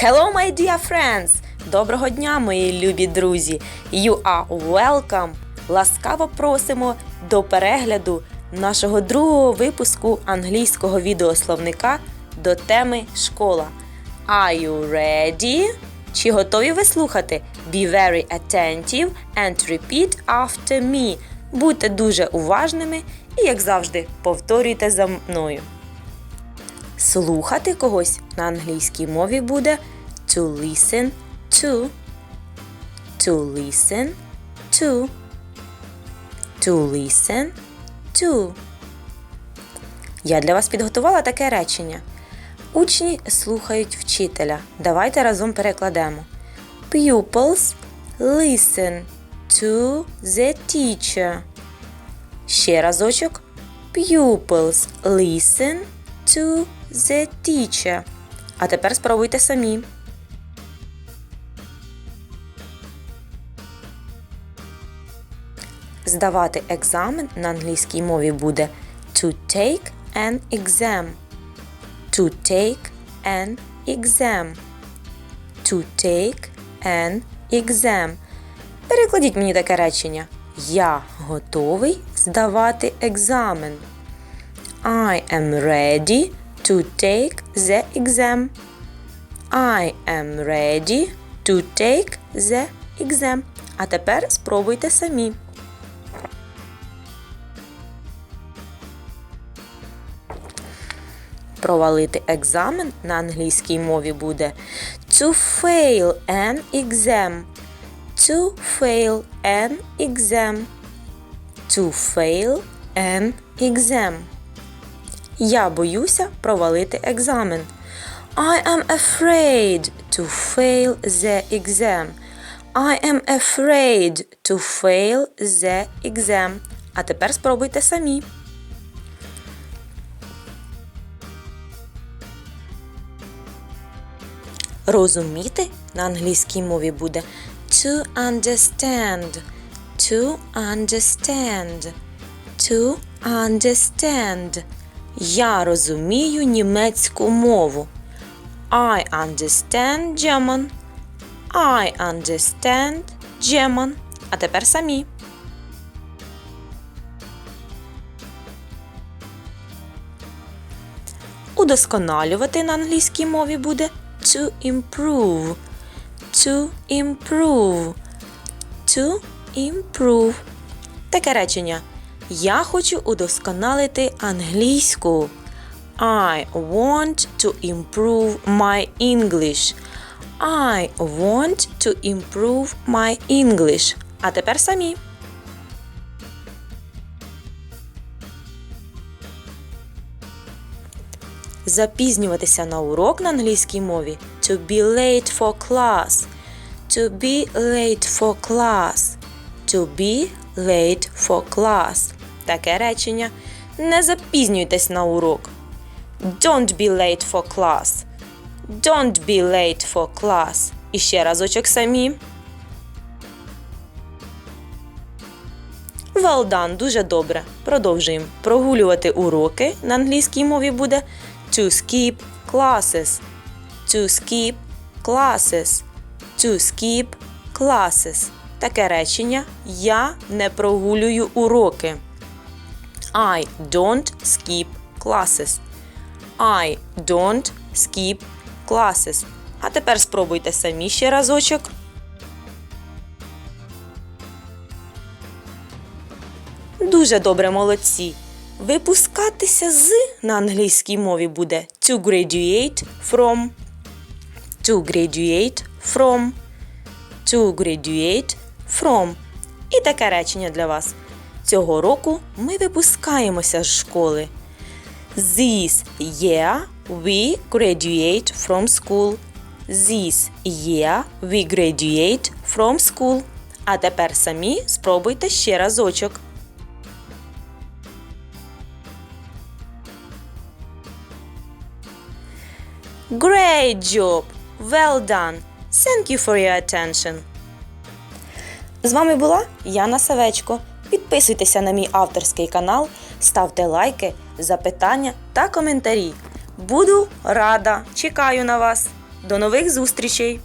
Hello, my dear friends! Доброго дня, мої любі друзі! You are welcome! Ласкаво просимо до перегляду нашого другого випуску англійського відеословника до теми школа. Are you ready? Чи готові ви слухати? Be very attentive and repeat after me. Будьте дуже уважними і, як завжди, повторюйте за мною. Слухати когось на англійській мові буде to listen to, to listen to, to listen to. Я для вас підготувала таке речення. Учні слухають вчителя. Давайте разом перекладемо. Pupils listen to the teacher. Ще разочок. Pupils listen to the teacher. А тепер спробуйте самі. Здавати екзамен на англійській мові буде to take an exam. To take an exam. To take an exam. Перекладіть мені таке речення. Я готовий здавати екзамен. I am ready to take the exam. I am ready to take the exam. А тепер спробуйте самі. Провалити екзамен на англійській мові буде to fail an exam. To fail an exam. To fail an exam. Я боюся провалити екзамен. I am afraid to fail the exam. I am afraid to fail the exam. А тепер спробуйте самі. Розуміти на англійській мові буде to understand. To understand. To understand. Я розумію німецьку мову. I understand German. I understand German. А тепер самі. Удосконалювати на англійській мові буде to improve. To improve. To improve. Таке речення. Я хочу удосконалити англійську. I want to improve my English. I want to improve my English. А тепер самі. Запізнюватися на урок на англійській мові to be late for class. To be late for class. To be late for class. Таке речення. Не запізнюйтесь на урок. Don't be late for class. Don't be late for class. І ще разочок самі. Well done, дуже добре. Продовжуємо. Прогулювати уроки на англійській мові буде to skip classes. To skip classes. To skip classes. Таке речення Я не прогулюю уроки. I don't skip classes. I don't skip classes. А тепер спробуйте самі ще разочок. Дуже добре, молодці. Випускатися з на англійській мові буде to graduate from. To graduate from. To graduate from. І таке речення для вас. Цього року ми випускаємося з школи. This year we graduate from school. This year we graduate from school. А тепер самі спробуйте ще разочок. Great job! Well done! Thank you for your attention. З вами була Яна Савечко. Підписуйтеся на мій авторський канал, ставте лайки, запитання та коментарі. Буду рада, чекаю на вас. До нових зустрічей!